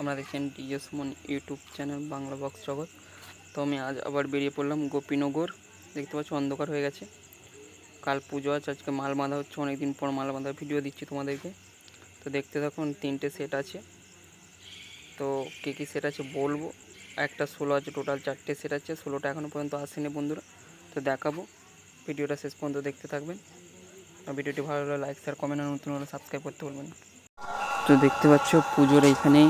আমরা দেখছেন ডিএস মন ইউটিউব চ্যানেল বাংলা বক্স জগৎ তো আমি আজ আবার বেরিয়ে পড়লাম গোপীনগর। দেখতে পাচ্ছ, অন্ধকার হয়ে গেছে। কাল পুজো আছে, আজকে মাল বাঁধা হচ্ছে, অনেকদিন পর মাল বাঁধার ভিডিও দিচ্ছি তোমাদেরকে। তো দেখতে থাকুন, তিনটে সেট আছে। তো কী কী সেট আছে বলব? একটা ষোলো আছে টোটাল চারটে সেট আছে। ষোলোটা এখনও পর্যন্ত আসেনি বন্ধুরা। তো দেখাবো। ভিডিওটা শেষ পর্যন্ত দেখতে থাকবেন। ভিডিওটি ভালো লাগলে লাইক শেয়ার কমেন্ট আর নতুন হলে সাবস্ক্রাইব করতে বলবেন তো দেখতে পাচ্ছ, পুজোর এইখানেই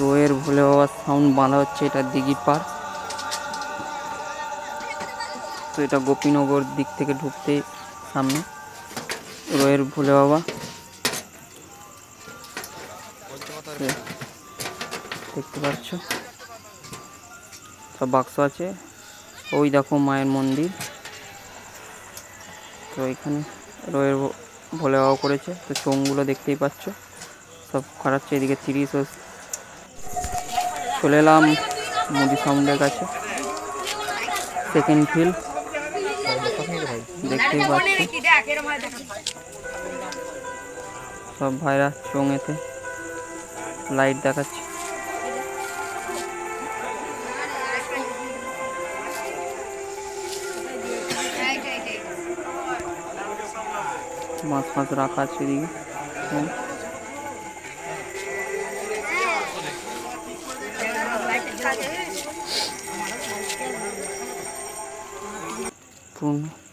রোয়ের ভোলে বাবার সাউন্ড বাঁধা হচ্ছে, এটা দিঘির পার্ক। তো এটা গোপীনগর দিক থেকে ঢুকতে সামনে। রোয়ের ভোলে বাবা। দেখতে পাচ্ছ? সব বাক্স আছে। ওই দেখো মায়ের মন্দির। তো এখানে রয়ের ভোলে বাবা করেছে। তো চোঙগুলো দেখতেই পাচ্ছ। সব খারাচ্ছে এদিকে তিরিশ চলে এলাম মুদি সাউন্ডের কাছে। সেকেন্ড ফিল দেখতেই পাচ্ছি। সব ভাইরা চোঙেতে লাইট দেখাচ্ছে। মাছ মাছ রাখা আছে এদিকে।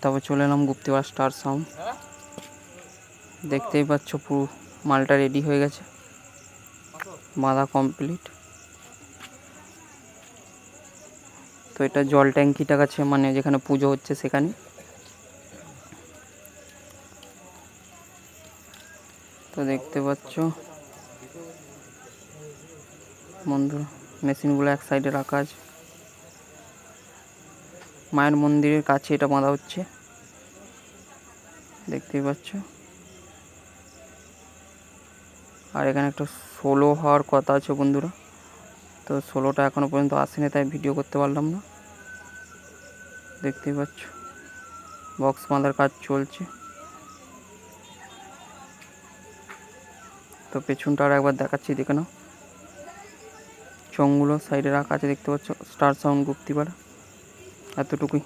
তারপর চলে এলাম গুপ্তিবার স্টার সাউন্ড। দেখতেই পাচ্ছ পুরো মালটা রেডি হয়ে গেছে। বাঁধা কমপ্লিট তো এটা জল ট্যাঙ্কিটা কাছে মানে যেখানে পুজো হচ্ছে সেখানে। তো দেখতে পাচ্ছ। বন্ধুরা মেশিনগুলো এক সাইডে রাখা আছে। মায়ের মন্দিরের কাছে এটা বাঁধা হচ্ছে। দেখতেই পাচ্ছ? আর এখানে একটা ষোলো হওয়ার কথা আছে বন্ধুরা। তো ষোলোটা এখনও পর্যন্ত আসেনি, তাই ভিডিও করতে পারলাম না। দেখতেই পাচ্ছ? বক্স বাঁধার কাজ চলছে। তো পেছনটা আর একবার দেখাচ্ছি, দেখে নাও। চোঙগুলো সাইডে রাখা আছে দেখতে পাচ্ছ? স্টার সাউন্ড গুপ্তিপাড়া এতটুকুই।